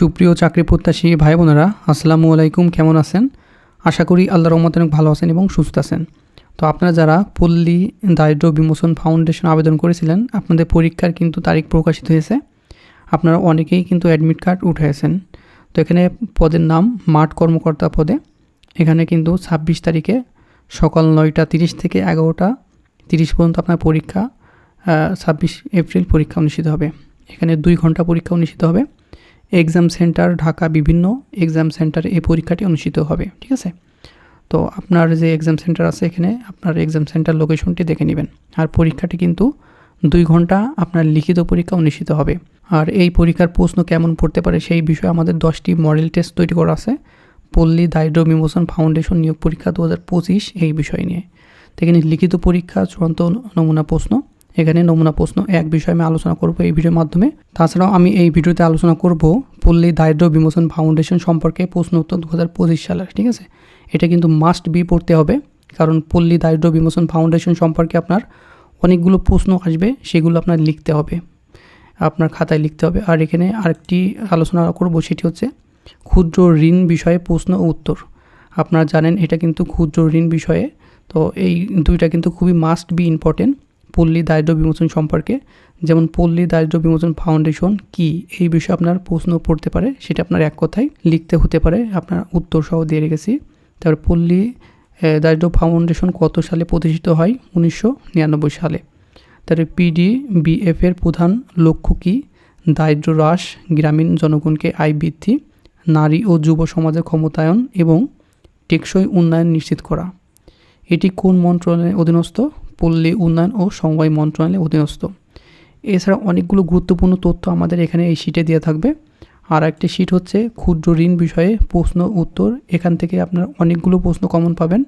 সুপ্রিয় চাকরি প্রত্যাশী ভাই বোনেরা, আসসালামু আলাইকুম, কেমন আছেন? আশা করি আল্লাহ রহমত অনেক ভালো আছেন এবং সুস্থ আছেন। তো আপনারা যারা পল্লী দারিদ্র বিমোচন ফাউন্ডেশন আবেদন করেছিলেন, আপনাদের পরীক্ষার কিন্তু তারিখ প্রকাশিত হয়েছে। আপনারা অনেকেই কিন্তু অ্যাডমিট কার্ড উঠেছেন তো এখানে পদের নাম মাঠ কর্মকর্তা পদে। এখানে কিন্তু ছাব্বিশ তারিখে সকাল নয়টা তিরিশ থেকে এগারোটা তিরিশ পর্যন্ত আপনার পরীক্ষা ছাব্বিশ এপ্রিল পরীক্ষা অনুষ্ঠিত হবে। এখানে দুই ঘণ্টা পরীক্ষা অনুষ্ঠিত হবে। এক্সাম সেন্টার ঢাকা বিভিন্ন এক্সাম সেন্টারে এই পরীক্ষাটি অনুষ্ঠিত হবে, ঠিক আছে? তো আপনার যে এক্সাম সেন্টার আছে এখানে, আপনার এক্সাম সেন্টার লোকেশনটি দেখে নেবেন। আর পরীক্ষাটি কিন্তু দুই ঘণ্টা আপনার লিখিত পরীক্ষা অনুষ্ঠিত হবে। আর এই পরীক্ষার প্রশ্ন কেমন পড়তে পারে সেই বিষয়ে আমাদের দশটি মডেল টেস্ট তৈরি করা আছে। পল্লী দারিদ্র বিমোচন ফাউন্ডেশন নিয়োগ পরীক্ষা দু হাজার পঁচিশ এই বিষয় নিয়ে। তো এখানে লিখিত পরীক্ষা, চূড়ান্ত নমুনা প্রশ্ন। এখানে নমুনা প্রশ্ন এক বিষয়ে আমি আলোচনা করব এই ভিডিওর মাধ্যমে। তাছাড়াও আমি এই ভিডিওতে আলোচনা করব পল্লী দারিদ্র বিমোচন ফাউন্ডেশন সম্পর্কে প্রশ্ন উত্তর দু হাজার পঁচিশ সালের, ঠিক আছে? এটা কিন্তু মাস্ট বি পড়তে হবে, কারণ পল্লী দারিদ্র বিমোচন ফাউন্ডেশন সম্পর্কে আপনার অনেকগুলো প্রশ্ন আসবে, সেগুলো আপনার লিখতে হবে, আপনার খাতায় লিখতে হবে। আর এখানে আরেকটি আলোচনা করব, সেটি হচ্ছে ক্ষুদ্র ঋণ বিষয়ে প্রশ্ন ও উত্তর। আপনারা জানেন এটা কিন্তু ক্ষুদ্র ঋণ বিষয়ে, তো এই দুইটা কিন্তু খুবই মাস্ট বি ইম্পর্টেন্ট পল্লী দারিদ্র বিমোচন সম্পর্কে, যেমন পল্লী দারিদ্র বিমোচন ফাউন্ডেশন কি, এই বিষয়ে আপনার প্রশ্ন পড়তে পারে, সেটা আপনার এক কথায় লিখতে হতে পারে, আপনার উত্তর সহ দিয়ে রেখেছি। তারপর পল্লী দারিদ্র ফাউন্ডেশন কত সালে প্রতিষ্ঠিত হয়? উনিশশো নিরানব্বই সালে। তারপরে পিডি বিএফ এর প্রধান লক্ষ্য কী? দারিদ্র হ্রাস, গ্রামীণ জনগণকে আয় বৃদ্ধি, নারী ও যুব সমাজের ক্ষমতায়ন এবং টেকসই উন্নয়ন নিশ্চিত করা। এটি কোন মন্ত্রণালয়ের অধীনস্থ? পল্লী উন্নয়ন ও সমবায় মন্ত্রণালয়ের অধীনস্থ। এছাড়া অনেকগুলো গুরুত্বপূর্ণ তথ্য আমাদের এখানে এই শিটে দেওয়া থাকবে। আর একটি শিট হচ্ছে ক্ষুদ্র ঋণ বিষয়ে প্রশ্ন উত্তর। এখান থেকে আপনার অনেকগুলো প্রশ্ন কমন পাবেন।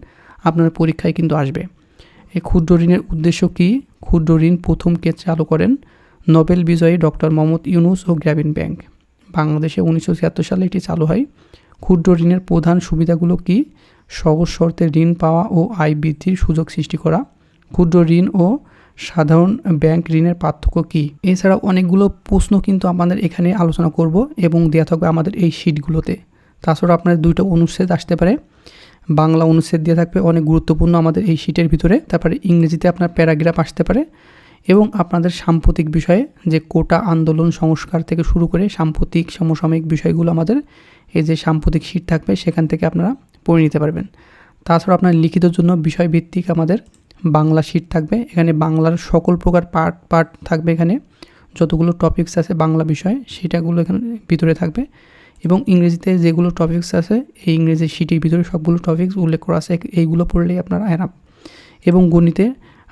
আপনার পরীক্ষায় কিন্তু আসবে। এই ক্ষুদ্র ঋণের উদ্দেশ্য কী? ক্ষুদ্র ঋণ প্রথম কে চালু করেন? নোবেল বিজয়ী ডক্টর মোহাম্মদ ইউনুস ও গ্রামীণ ব্যাংক। বাংলাদেশে উনিশশো ছিয়াত্তর সালে এটি চালু হয়। ক্ষুদ্র ঋণের প্রধান সুবিধাগুলো কী? সহজ শর্তে ঋণ পাওয়া ও আয় বৃদ্ধির সুযোগ সৃষ্টি করা। ক্ষুদ্র ঋণ ও সাধারণ ব্যাংক ঋণের পার্থক্য কী? এছাড়া অনেকগুলো প্রশ্ন কিন্তু আমাদের এখানে আলোচনা করব এবং দেওয়া থাকবে আমাদের এই শিটগুলোতে তাছাড়া আপনার দুইটা অনুচ্ছেদ আসতে পারে। বাংলা অনুচ্ছেদ দিয়ে থাকবে অনেক গুরুত্বপূর্ণ আমাদের এই শিটের ভিতরে। তারপরে ইংরেজিতে আপনার প্যারাগ্রাফ আসতে পারে এবং আপনাদের সাম্প্রতিক বিষয়ে যে কোটা আন্দোলন সংস্কার থেকে শুরু করে সাম্প্রতিক সমসাময়িক বিষয়গুলো আমাদের এই যে সাম্প্রতিক শিট থাকবে সেখান থেকে আপনারা পড়ে নিতে পারবেন। তাছাড়া আপনার লিখিত জন্য বিষয়ভিত্তিক আমাদের বাংলা শিট থাকবে। এখানে বাংলার সকল প্রকার পার্ট পার্ট থাকবে এখানে। যতগুলো টপিকস আছে বাংলা বিষয়, সেটাগুলো এখানে ভিতরে থাকবে। এবং ইংরেজিতে যেগুলো টপিকস আছে, এই ইংরেজি শিটের ভিতরে সবগুলো টপিকস উল্লেখ করা আছে। এইগুলো পড়লেই আপনার আয়না এবং গণিতে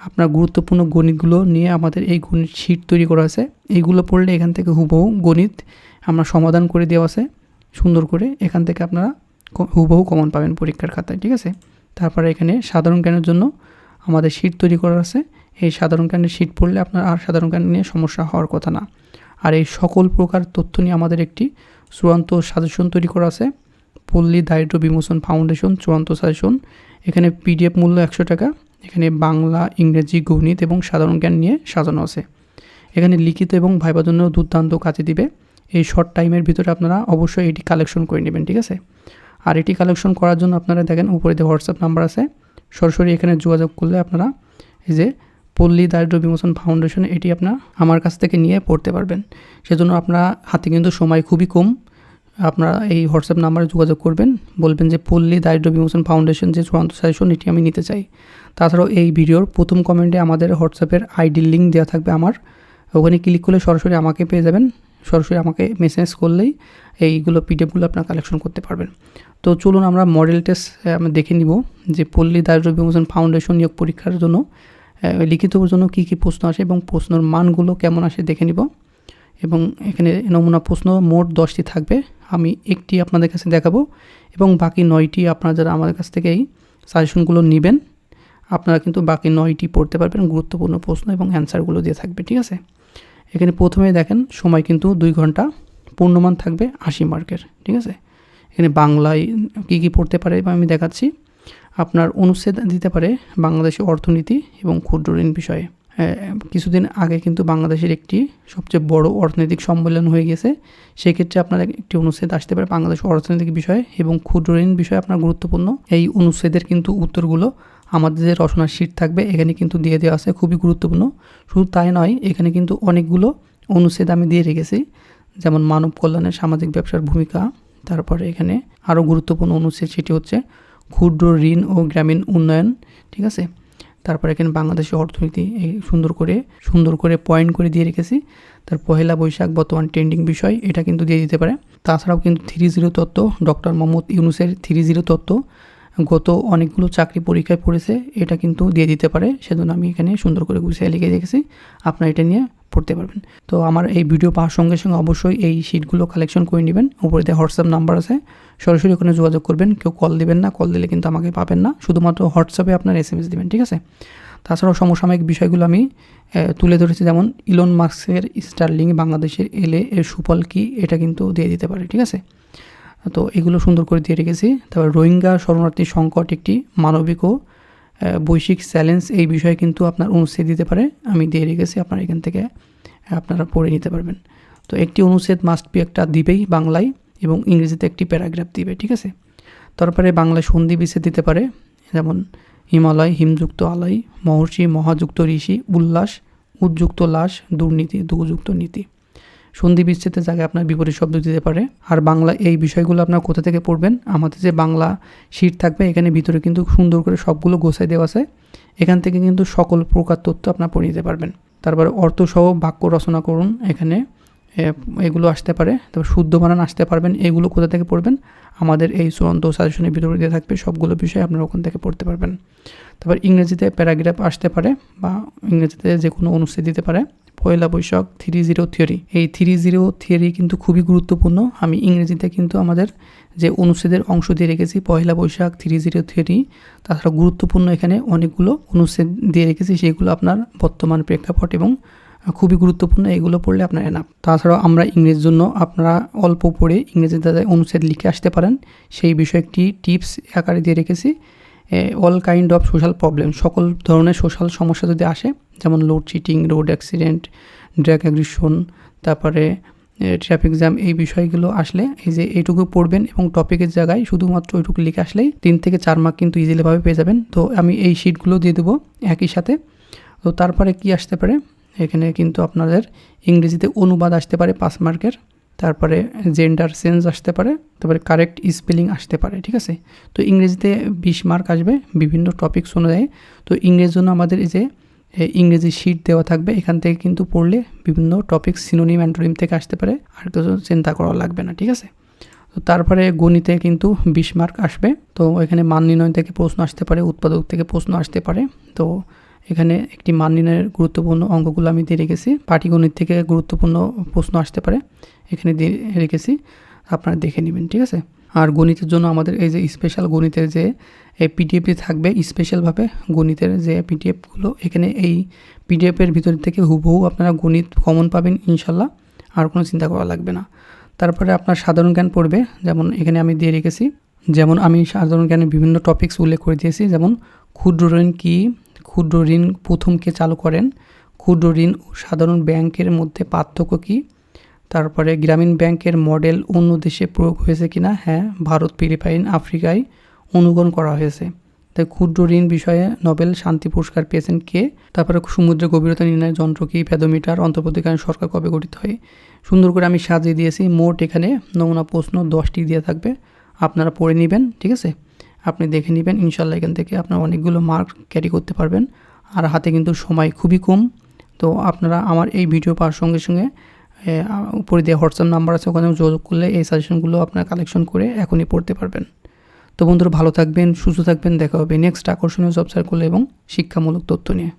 আপনার গুরুত্বপূর্ণ গণিতগুলো নিয়ে আমাদের এই গণিত শিট তৈরি করা আছে। এইগুলো পড়লে এখান থেকে হুবহু গণিত আমরা সমাধান করে দেওয়া আছে। সুন্দর করে এখান থেকে আপনারা হুবহু কমন পাবেন পরীক্ষার খাতায়, ঠিক আছে? তারপরে এখানে সাধারণ জ্ঞানের জন্য আমাদের শিট তৈরি করা আছে। এই সাধারণ জ্ঞানের শিট পড়লে আপনার আর সাধারণ জ্ঞান নিয়ে সমস্যা হওয়ার কথা না। আর এই সকল প্রকার তথ্য নিয়ে আমাদের একটি চূড়ান্ত সাজেশন তৈরি করা আছে। পল্লী দারিদ্র বিমোচন ফাউন্ডেশন চূড়ান্ত সাজেশন এখানে পিডিএফ মূল্য একশো টাকা। এখানে বাংলা, ইংরেজি, গণিত এবং সাধারণ জ্ঞান নিয়ে সাজানো আছে। এখানে লিখিত এবং ভাইবার জন্য দুর্দান্ত কাজে দিবে। এই শর্ট টাইমের ভিতরে আপনারা অবশ্যই এটি কালেকশন করে নেবেন, ঠিক আছে? আর এটি কালেকশন করার জন্য আপনারা দেখেন উপরে হোয়াটসঅ্যাপ নাম্বার আছে সরাসরি এখানে যোগাযোগ করলে আপনারা এই যে পল্লী দারিদ্র বিমোচন ফাউন্ডেশন, এটি আপনার আমার কাছ থেকে নিয়ে পড়তে পারবেন। সেজন্য আপনারা হাতে কিন্তু সময় খুবই কম। আপনারা এই হোয়াটসঅ্যাপ নাম্বারে যোগাযোগ করবেন। বলবেন যে পল্লী দারিদ্র বিমোচন ফাউন্ডেশন যে চূড়ান্ত সাজেশন, এটি আমি নিতে চাই। তাছাড়াও এই ভিডিওর প্রথম কমেন্টে আমাদের হোয়াটসঅ্যাপের আইডি লিঙ্ক দেওয়া থাকবে আমার। ওখানে ক্লিক করলে সরাসরি আমাকে পেয়ে যাবেন। সরাসরি আমাকে মেসেজ করলেই এইগুলো পিডিএফগুলো আপনার কালেকশন করতে পারবেন। তো চলুন আমরা মডেল টেস্ট আমরা দেখে নিব যে পল্লী দারিদ্র বিমোচন ফাউন্ডেশন নিয়োগ পরীক্ষার জন্য লিখিত জন্য কী কী প্রশ্ন আসে এবং প্রশ্নের মানগুলো কেমন আসে দেখে নিব। এবং এখানে নমুনা প্রশ্ন, মোট দশটি থাকবে, আমি একটি আপনাদের কাছে দেখাবো এবং বাকি নয়টি আপনারা যারা আমাদের কাছ থেকে এই সাজেশনগুলো নেবেন, আপনারা কিন্তু বাকি নয়টি পড়তে পারবেন গুরুত্বপূর্ণ প্রশ্ন এবং অ্যান্সারগুলো দিয়ে থাকবে, ঠিক আছে? এখানে প্রথমে দেখেন, সময় কিন্তু দুই ঘণ্টা, পূর্ণমান থাকবে আশি মার্কের, ঠিক আছে? এখানে বাংলায় কী কী পড়তে পারে আমি দেখাচ্ছি। আপনার অনুচ্ছেদ দিতে পারে বাংলাদেশের অর্থনীতি এবং ক্ষুদ্র ঋণ বিষয়ে। কিছুদিন আগে কিন্তু বাংলাদেশের একটি সবচেয়ে বড় অর্থনৈতিক সম্মেলন হয়ে গেছে। সেক্ষেত্রে আপনার একটি অনুচ্ছেদ আসতে পারে বাংলাদেশ অর্থনৈতিক বিষয়ে এবং ক্ষুদ্র ঋণ বিষয়ে আপনার গুরুত্বপূর্ণ। এই অনুচ্ছেদের কিন্তু উত্তরগুলো আমাদের যে রচনার শীট থাকবে, এখানে কিন্তু দিয়ে দেওয়া আছে, খুবই গুরুত্বপূর্ণ। শুধু তাই নয়, এখানে কিন্তু অনেকগুলো অনুচ্ছেদ আমি দিয়ে রেখেছি। যেমন মানব কল্যাণের সামাজিক ব্যবসার ভূমিকা, তারপরে এখানে আরও গুরুত্বপূর্ণ অনুচ্ছেদ সেটি হচ্ছে ক্ষুদ্র ঋণ ও গ্রামীণ উন্নয়ন, ঠিক আছে? তারপরে এখানে বাংলাদেশের অর্থনীতি সুন্দর করে সুন্দর করে পয়েন্ট করে দিয়ে রেখেছি। তার পহেলা বৈশাখ বর্তমান ট্রেন্ডিং বিষয়, এটা কিন্তু দিয়ে দিতে পারে। তাছাড়াও কিন্তু থ্রি জিরো তত্ত্ব ডক্টর মোহাম্মদ ইউনুসের থ্রি জিরো তত্ত্ব গত অনেকগুলো চাকরি পরীক্ষায় পড়েছে, এটা কিন্তু দিয়ে দিতে পারে, সেজন্য আমি এখানে সুন্দর করে গুছিয়ে লিখে রেখেছি। আপনারা এটা নিয়ে পড়তে পারবেন। তো আমার এই ভিডিও পাওয়ার সঙ্গে সঙ্গে অবশ্যই এই শিটগুলো কালেকশন করে নেবেন। উপরে দিয়ে হোয়াটসঅ্যাপ নাম্বার আছে। সরাসরি ওখানে যোগাযোগ করবেন, কেউ কল দেবেন না কল দিলে কিন্তু আমাকে পাবেন না। শুধুমাত্র হোয়াটসঅ্যাপে আপনার এস এম এস দেবেন, ঠিক আছে? তাছাড়াও সমসাময়িক বিষয়গুলো আমি তুলে ধরেছি। যেমন ইলন মার্কসের স্টারলিং বাংলাদেশের এলে এর সুফল কী, এটা কিন্তু দিয়ে দিতে পারে, ঠিক আছে? তো এগুলো সুন্দর করে দিয়ে রেখেছি। তারপর রোহিঙ্গা শরণার্থী সংকট একটি মানবিক ও বৈশ্বিক চ্যালেঞ্জ এই বিষয়ে কিন্তু আপনার অনুচ্ছেদ দিতে পারে। আমি দিয়ে রেখেছি, আপনার এখান থেকে, আপনারা পড়ে নিতে পারবেন। তো একটি অনুচ্ছেদ মাস্ট বি একটা দিবেই বাংলায় এবং ইংরেজিতে একটি প্যারাগ্রাফ দিবে, ঠিক আছে? তারপরে বাংলায় সন্ধি বিচ্ছেদ দিতে পারে, যেমন, হিমালয়, হিমযুক্ত আলয়, মহর্ষি, মহাযুক্ত ঋষি, উল্লাস, উদ্যুক্ত লাশ, দুর্নীতি দুযুক্ত নীতি। সন্ধি বিচ্ছেদের জায়গায় আপনার বিপরীত শব্দ দিতে পারে। আর বাংলা এই বিষয়গুলো আপনার কোথা থেকে পড়বেন? আমাদের যে বাংলা শীট থাকবে, এখানে ভিতরে কিন্তু সুন্দর করে সবগুলো গোছাই দেওয়া আছে। এখান থেকে কিন্তু সকল প্রকার তথ্য আপনার পড়ে নিতে পারবেন। তারপরে অর্থসহ বাক্য রচনা করুন এখানে। এগুলো আসতে পারে। তারপর শুদ্ধ বানান আসতে পারবেন, এগুলো কোথা থেকে পড়বেন? আমাদের এই চূড়ান্ত সাজেশনের ভিতরে দিয়ে থাকবে, সবগুলো বিষয় আপনারা ওখান থেকে পড়তে পারবেন। তারপর ইংরেজিতে প্যারাগ্রাফ আসতে পারে বা ইংরেজিতে যে কোনো অনুচ্ছেদ দিতে পারে। Pohela Boishakh three zero theory এই থ্রি জিরো থিওরি কিন্তু খুবই গুরুত্বপূর্ণ। আমি ইংরেজিতে কিন্তু আমাদের যে অনুচ্ছেদের অংশ দিয়ে রেখেছি, Pohela Boishakh three zero theory তাছাড়া গুরুত্বপূর্ণ এখানে অনেকগুলো অনুচ্ছেদ দিয়ে রেখেছি, সেগুলো আপনার বর্তমান প্রেক্ষাপট এবং খুবই গুরুত্বপূর্ণ এগুলো পড়লে আপনার এনাফ তাছাড়াও আমরা ইংরেজির জন্য আপনারা অল্প পড়ে ইংরেজিতে অনুচ্ছেদ লিখে আসতে পারেন। সেই বিষয়ে একটি টিপস আকারে দিয়ে রেখেছি। All kind of social problem সকল ধরনের সোশ্যাল সমস্যা যদি আসে, যেমন load shedding road accident drug aggression তারপরে ট্রাফিক জ্যাম এই বিষয়গুলো আসলে এই যে এইটুকু পড়বেন এবং টপিকের জায়গায় শুধুমাত্র ওইটুকু লিখে আসলেই তিন থেকে চার মার্ক কিন্তু ইজিলিভাবে পেয়ে যাবেন। তো আমি এই শিটগুলো দিয়ে দেবো একই সাথে। তো তারপরে কি আসতে পারে? এখানে কিন্তু আপনাদের ইংরেজিতে অনুবাদ আসতে পারে পাঁচ মার্কের, তারপরে জেন্ডার সেন্স আসতে পারে, তারপরে কারেক্ট স্পেলিং আসতে পারে, ঠিক আছে? তো ইংরেজিতে বিশ মার্ক আসবে বিভিন্ন টপিকস অনুযায়ী। তো ইংরেজির জন্য আমাদের এই যে ইংরেজি শিট দেওয়া থাকবে, এখান থেকে কিন্তু পড়লে বিভিন্ন টপিক সিনোনিম অ্যান্টোনিম থেকে আসতে পারে, আর কিছু চিন্তা করা লাগবে না, ঠিক আছে? তো তারপরে গণিতে কিন্তু বিশ মার্ক আসবে, তো এখানে মান নির্ণয় থেকে প্রশ্ন আসতে পারে, উৎপাদক থেকে প্রশ্ন আসতে পারে, তো এখানে একটি মান নির্ণয়ের গুরুত্বপূর্ণ অঙ্কগুলো আমি দিয়ে রেখেছি। পাটিগণিত থেকে গুরুত্বপূর্ণ প্রশ্ন আসতে পারে, এখানে দিয়ে রেখেছি। আপনারা দেখে নেবেন, ঠিক আছে? আর গণিতের জন্য আমাদের এই যে স্পেশাল গণিতের যে এই পিডিএফটি থাকবে স্পেশালভাবে গণিতের যে পিডিএফগুলো এখানে এই পিডিএফের ভিতর থেকে হুবহু আপনারা গণিত কমন পাবেন, ইনশাল্লাহ। আর কোনো চিন্তা করা লাগবে না। তারপরে আপনার সাধারণ জ্ঞান পড়বে, যেমন এখানে আমি দিয়ে রেখেছি। যেমন আমি সাধারণ জ্ঞানের বিভিন্ন টপিকস উল্লেখ করে দিয়েছি, যেমন ক্ষুদ্র ঋণ কী ক্ষুদ্র ঋণ প্রথম কে চালু করেন। ক্ষুদ্র ঋণ ও সাধারণ ব্যাংকের মধ্যে পার্থক্য কী? তারপরে গ্রামীণ ব্যাংকের মডেল অন্য দেশে প্রয়োগ হয়েছে কিনা? হ্যাঁ ভারত, ফিলিপাইন, আফ্রিকায় অনুগণ করা হয়েছে। তাই ক্ষুদ্র ঋণ বিষয়ে নোবেল শান্তি পুরস্কার পেয়েছেন কে? তারপরে সমুদ্রের গভীরতা নির্ণয় যন্ত্র কি? প্যাদোমিটার অন্তর্বর্তীকালীন সরকার কবে গঠিত হয়? সুন্দর করে আমি সাজিয়ে দিয়েছি। মোট এখানে নমুনা প্রশ্ন দশটি দিয়ে থাকবে। আপনারা পড়ে নেবেন, ঠিক আছে? আপনি দেখে নেবেন, ইনশাল্লাহ এখান থেকে আপনার অনেকগুলো মার্ক ক্যারি করতে পারবেন। আর হাতে কিন্তু সময় খুবই কম। তো আপনারা আমার এই ভিডিও পাওয়ার সঙ্গে সঙ্গে উপরে দিয়ে হোয়াটসঅ্যাপ নাম্বার আছে ওখানে যোগাযোগ করলে এই সাজেশনগুলো আপনার কালেকশন করে এখনই পড়তে পারবেন। তো বন্ধুরা ভালো থাকবেন, সুস্থ থাকবেন, দেখা হবে নেক্সট আকর্ষণীয় জব সার্কুল এবং শিক্ষামূলক তথ্য নিয়ে।